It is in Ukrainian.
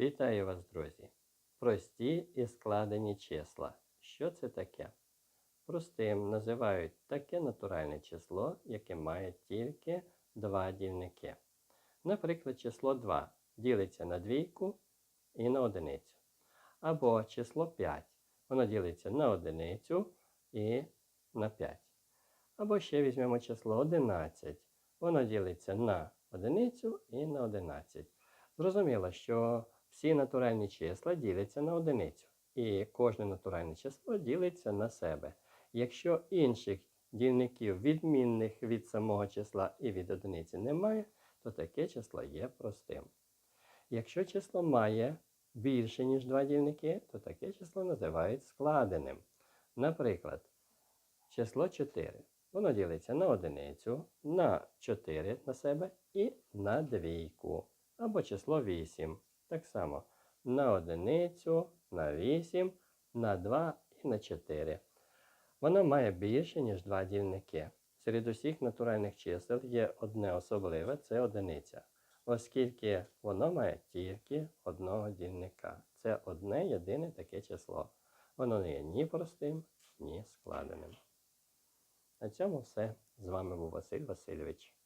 Вітаю вас, друзі! Прості і складені числа. Що це таке? Простим називають таке натуральне число, яке має тільки два дільники. Наприклад, число 2 ділиться на двійку і на одиницю. Або число 5. Воно ділиться на одиницю і на 5. Або ще візьмемо число 11. Воно ділиться на одиницю і на 11. Зрозуміло, що всі натуральні числа діляться на одиницю. І кожне натуральне число ділиться на себе. Якщо інших дільників, відмінних від самого числа і від одиниці немає, то таке число є простим. Якщо число має більше, ніж два дільники, то таке число називають складеним. Наприклад, число 4. Воно ділиться на одиницю, на 4 на себе і на двійку. Або число 8. Так само на одиницю, на 8, на 2 і на 4. Воно має більше, ніж два дільники. Серед усіх натуральних чисел є одне особливе це одиниця, оскільки воно має тільки одного дільника. Це одне єдине таке число. Воно не є ні простим, ні складеним. На цьому все. З вами був Василь Васильович.